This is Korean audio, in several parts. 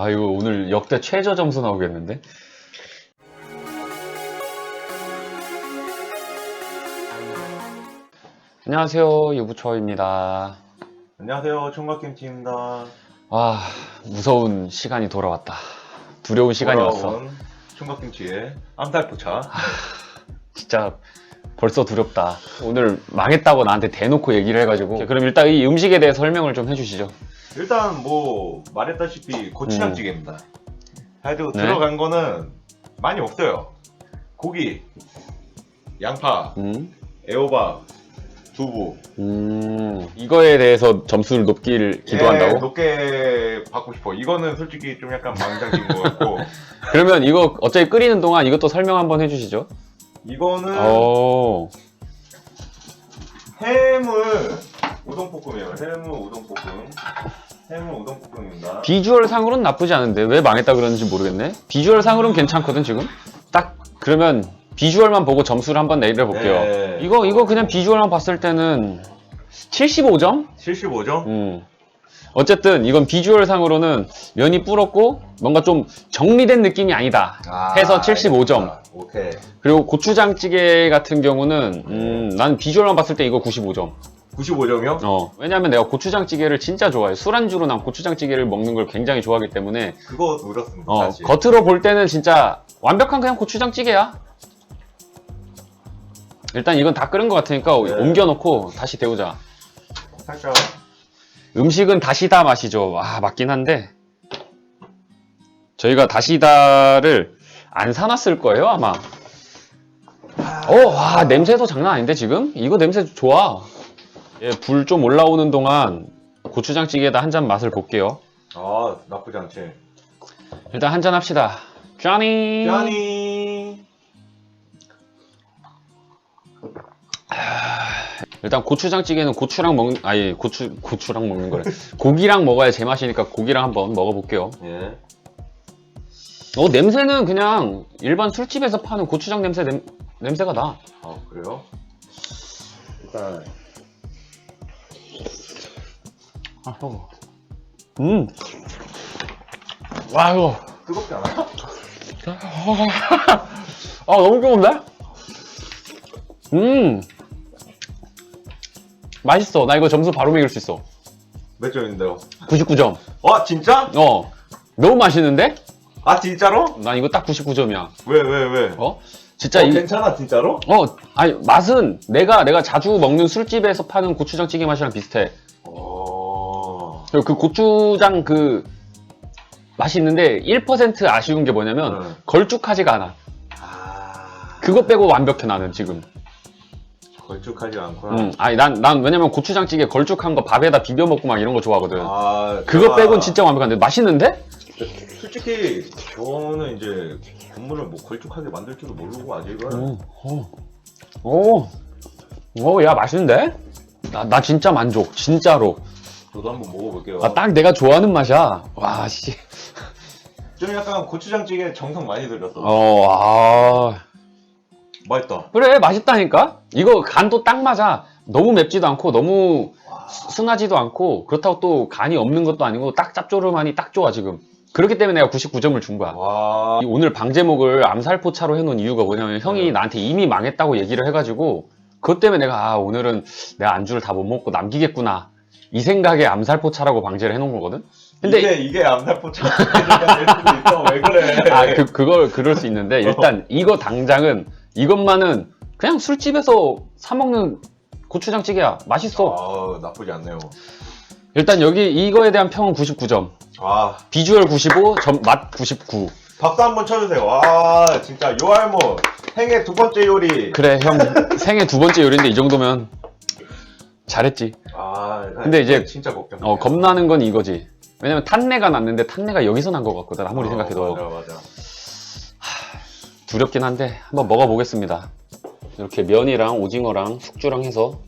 아 이거 오늘 역대 최저 점수 나오겠는데? 안녕하세요 유부초입니다. 안녕하세요. 총각김치입니다. 와 무서운 시간이 돌아왔다. 두려운 시간이 왔어. 돌아온 총각김치의 암살포차. 진짜 벌써 두렵다. 오늘 망했다고 나한테 대놓고 얘기를 해가지고. 그럼 일단 이 음식에 대해 설명을 좀 해주시죠. 일단 뭐 말했다시피 고추장찌개입니다. 그래도 음. 네. 들어간 거는 많이 없어요. 고기, 양파, 음, 애호박, 두부. 음, 이거에 대해서 점수를 높길 기도한다고? 예, 높게 받고 싶어. 이거는 솔직히 좀 약간 망작인 것 같고. 그러면 이거 어차피 끓이는 동안 이것도 설명 한번 해주시죠. 이거는 어, 해물 우동볶음이에요. 해물 우동볶음. 해물 우동볶음입니다. 비주얼 상으로는 나쁘지 않은데 왜 망했다 그러는지 모르겠네. 비주얼 상으로는 괜찮거든 지금. 딱 그러면 비주얼만 보고 점수를 한번 내려 볼게요. 네. 이거 이거 그냥 비주얼만 봤을 때는 75점? 75점? 음. 어쨌든 이건 비주얼 상으로는 면이 불었고 뭔가 좀 정리된 느낌이 아니다. 해서 75점. 오케이. 그리고 고추장찌개 같은 경우는 음, 난 비주얼만 봤을 때 이거 95점. 95점이요? 어, 왜냐면 내가 고추장찌개를 진짜 좋아해. 술안주로 난 고추장찌개를 먹는 걸 굉장히 좋아하기 때문에 그거 노렸습니다. 어, 사실. 겉으로 볼 때는 진짜 완벽한 그냥 고추장찌개야. 일단 이건 다 끓은 것 같으니까 네. 옮겨놓고 다시 데우자. 살짝 음식은 다시다 맛이죠. 와, 맞긴 한데. 저희가 다시다를 안 사놨을 거예요, 아마. 어, 와, 냄새도 장난 아닌데, 지금? 이거 냄새 좋아. 예, 불 좀 올라오는 동안 고추장찌개에다 한 잔 맛을 볼게요. 아 나쁘지 않지. 일단 한 잔 합시다. 짠이! 짠이. 일단 고추장찌개는 고추랑 먹는, 아니, 고추, 고추랑 먹는 거래. 고기랑 먹어야 제맛이니까 고기랑 한번 먹어볼게요. 예. 어, 냄새는 그냥 일반 술집에서 파는 고추장 냄새, 냄, 냄새가 나. 아 그래요? 일단 아, 어. 음. 와, 이거. 뜨겁지 않아? 아, 너무 좋은데? 음. 맛있어. 나 이거 점수 바로 매길 수 있어. 몇 점인데요? 99점. 어 진짜? 어. 너무 맛있는데? 아 진짜로? 난 이거 딱 99점이야. 왜 왜 왜? 어? 진짜 어, 이, 괜찮아 진짜로? 어, 아니, 맛은 내가, 내가 자주 먹는 술집에서 파는 고추장찌개 맛이랑 비슷해. 어. 그리고 그 고추장 그 맛이 있는데 1% 아쉬운 게 뭐냐면 응. 걸쭉하지가 않아. 아. 그거 빼고 완벽해 나는 지금. 걸쭉하지 않구나. 음, 아니 난, 난 왜냐면 고추장찌개 걸쭉한 거 밥에다 비벼 먹고 막 이런 거 좋아하거든. 아 그거 제가 빼곤 진짜 완벽한데 맛있는데? 솔직히 저는 이제 국물을 뭐 걸쭉하게 만들 줄도 모르고 아직은 오, 오, 오, 야 맛있는데? 나, 나 진짜 만족, 진짜로. 저도 한번 먹어볼게요. 아, 딱 내가 좋아하는 맛이야. 와, 씨. 좀 약간 고추장찌개 정성 많이 들였어. 어, 아. 맛있다. 그래, 맛있다니까? 이거 간도 딱 맞아. 너무 맵지도 않고, 너무 순하지도 않고, 그렇다고 또 간이 없는 것도 아니고, 딱 짭조름하니 딱 좋아, 지금. 그렇기 때문에 내가 99점을 준 거야. 와. 이 오늘 방제목을 암살포차로 해놓은 이유가 뭐냐면 형이 네. 나한테 이미 망했다고 얘기를 해가지고 그것 때문에 내가 아 오늘은 내가 안주를 다 못 먹고 남기겠구나 이 생각에 암살포차라고 방제를 해놓은 거거든 근데 이게 이게 암살포차 될 수도 있어. 왜 그래? 아 그, 그걸 그럴 수 있는데 일단 이거 당장은 이것만은 그냥 술집에서 사 먹는 고추장찌개야 맛있어 아 나쁘지 않네요. 일단 여기 이거에 대한 평은 99점 아 비주얼 95, 점, 맛 99. 박수 한번 쳐주세요. 와 진짜 요알모 생애 두 번째 요리. 그래 형 생애 두 번째 요리인데 이 정도면 잘했지. 아 근데 이제- 진짜 걱정. 어 겁나는 건 이거지. 왜냐면 탄내가 났는데 탄내가 여기서 난 것 같거든 아무리 어, 생각해도 맞아 맞아. 두렵긴 한데 한번 먹어보겠습니다. 이렇게 면이랑 오징어랑 숙주랑 해서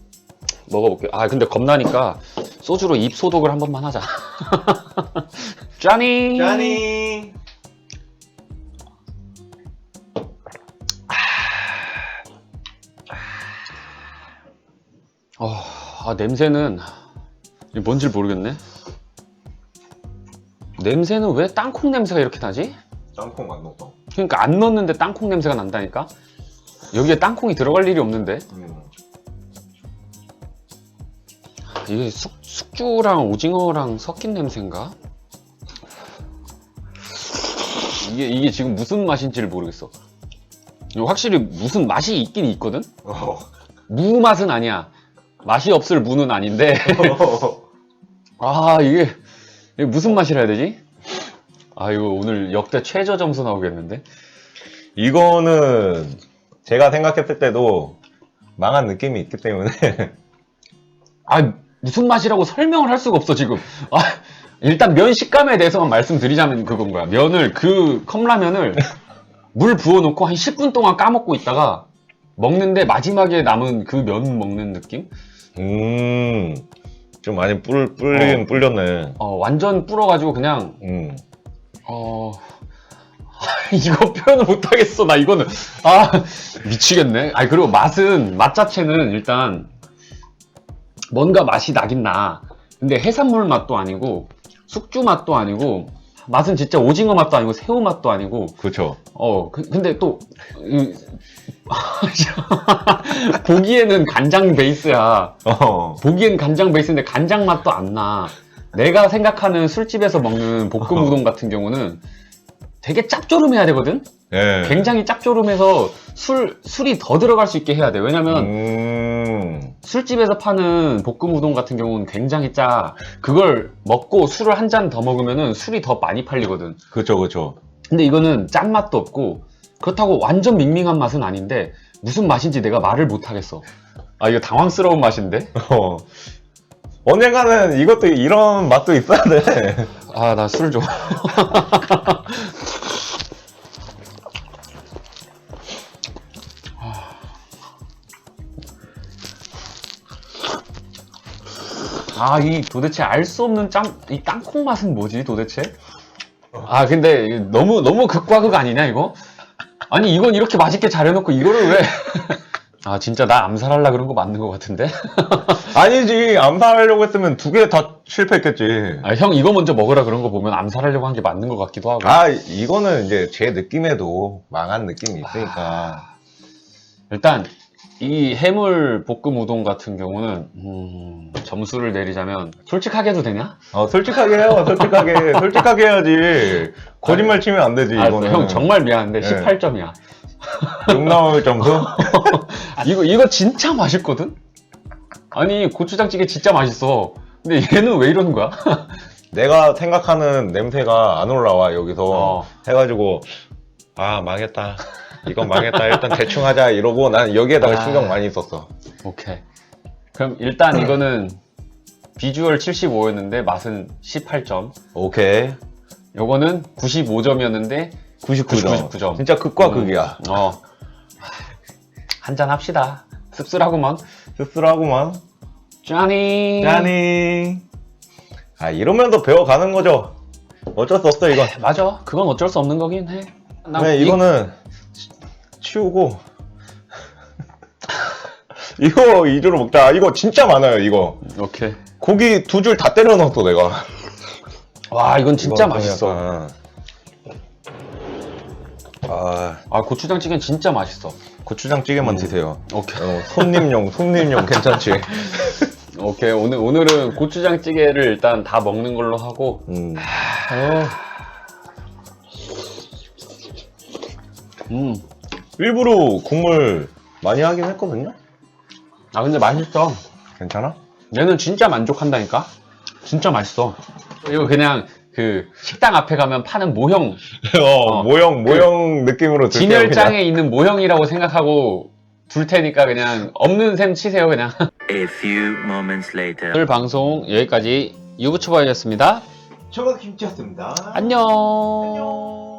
먹어볼게요. 아 근데 겁나니까 소주로 입 소독을 한 번만 하자. 짠이. 짠이. 어, 아 냄새는 뭔지 모르겠네. 냄새는 왜 땅콩 냄새가 이렇게 나지? 땅콩 안 넣었어. 그러니까 안 넣었는데 땅콩 냄새가 난다니까? 여기에 땅콩이 들어갈 일이 없는데? 음. 이게 숙, 숙주랑 오징어랑 섞인 냄새인가? 이게, 이게 지금 무슨 맛인지를 모르겠어. 확실히 무슨 맛이 있긴 있거든? 어. 무 맛은 아니야. 맛이 없을 무는 아닌데. 아, 이게, 이게 무슨 맛이라 해야 되지? 아, 이거 오늘 역대 최저 점수 나오겠는데? 이거는 제가 생각했을 때도 망한 느낌이 있기 때문에 아, 무슨 맛이라고 설명을 할 수가 없어, 지금. 아, 일단 면 식감에 대해서만 말씀드리자면 그건 거야. 면을, 그 컵라면을 물 부어놓고 한 10분 동안 까먹고 있다가 먹는데 마지막에 남은 그 면 먹는 느낌? 음, 좀 많이 뿔, 뿔리긴 어. 뿔렸네. 어, 완전 불어가지고 그냥, 음. 어, 이거 표현을 못하겠어. 나 이거는. 아, 미치겠네. 아, 그리고 맛은, 맛 자체는 일단 뭔가 맛이 나긴 나. 근데 해산물 맛도 아니고, 숙주 맛도 아니고, 맛은 진짜 오징어 맛도 아니고, 새우 맛도 아니고, 그쵸. 어, 그- 근데 또, 이- 보기에는 간장 베이스야. 어. 보기엔 간장 베이스인데 간장 맛도 안 나. 내가 생각하는 술집에서 먹는 볶음 우동 같은 경우는 되게 짭조름해야 되거든? 예. 굉장히 짭조름해서 술, 술이 더 들어갈 수 있게 해야 돼. 왜냐면 음. 술집에서 파는 볶음 우동 같은 경우는 굉장히 짜. 그걸 먹고 술을 한 잔 더 먹으면은 술이 더 많이 팔리거든. 그쵸, 그쵸. 근데 이거는 짠맛도 없고 그렇다고 완전 밍밍한 맛은 아닌데 무슨 맛인지 내가 말을 못 하겠어. 아, 이거 당황스러운 맛인데? 어. 언젠가는 이것도 이런 맛도 있어야 돼. 아, 나술 줘. 아, 이 도대체 알 수 없는 짬, 이 땅콩 맛은 뭐지 도대체? 아, 근데 너무, 너무 극과 극 아니냐, 이거? 아니, 이건 이렇게 맛있게 잘해놓고 이거를 왜. 아, 진짜 나 암살하려 그런 거 맞는 것 같은데? 아니지. 암살하려고 했으면 두 개 다 실패했겠지. 아, 형 이거 먼저 먹으라 그런 거 보면 암살하려고 한 게 맞는 것 같기도 하고. 아, 이거는 이제 제 느낌에도 망한 느낌이 있으니까. 일단 이 해물 볶음 우동 같은 경우는 음, 점수를 내리자면 솔직하게 해도 되냐? 어, 솔직하게 해요. 솔직하게. 솔직하게 해야지. 거짓말 치면 안 되지, 알았어, 이거는. 형 정말 미안한데 네. 18점이야. 욕 나올 점수? 이거 이거 진짜 맛있거든? 아니 고추장찌개 진짜 맛있어. 근데 얘는 왜 이러는 거야? 내가 생각하는 냄새가 안 올라와, 여기서. 어. 해가지고, 아, 망했다. 이건 망했다. 일단 대충 하자. 이러고 난 여기에다가 아. 신경 많이 썼어. 오케이. 그럼 일단 이거는 비주얼 75였는데 맛은 18점. 오케이. 요거는 95점이었는데 99점. 99점. 진짜 극과 음. 극이야. 어. 한잔 합시다. 씁쓸하구만. 씁쓸하구만. 짠이. 짠이. 아, 이러면서 배워가는 거죠. 어쩔 수 없어, 이건. 맞아. 그건 어쩔 수 없는 거긴 해. 나 네, 이- 이거는 치- 치우고. 이거 이주로 먹자. 이거 진짜 많아요, 이거. 오케이. 고기 두 줄 다 때려 넣었어, 내가. 와, 이건 진짜 좀 맛있어. 약간- 아, 아, 고추장 찌개는 진짜 맛있어. 고추장 찌개만 드세요. 오케이. 어, 손님용, 손님용 괜찮지? 오케이. 오늘, 오늘은 고추장 찌개를 일단 다 먹는 걸로 하고. 음. 음. 일부러 국물 많이 하긴 했거든요? 아, 근데 맛있어. 괜찮아? 얘는 진짜 만족한다니까? 진짜 맛있어. 이거 그냥 그 식당 앞에 가면 파는 모형, 어, 모형, 모형 느낌으로. 그냥. 진열장에 있는 모형이라고 생각하고 둘 테니까 그냥 없는 셈 치세요, 그냥. A few moments later. 오늘 방송 여기까지 유부초바였습니다. 저가 김치였습니다. 안녕.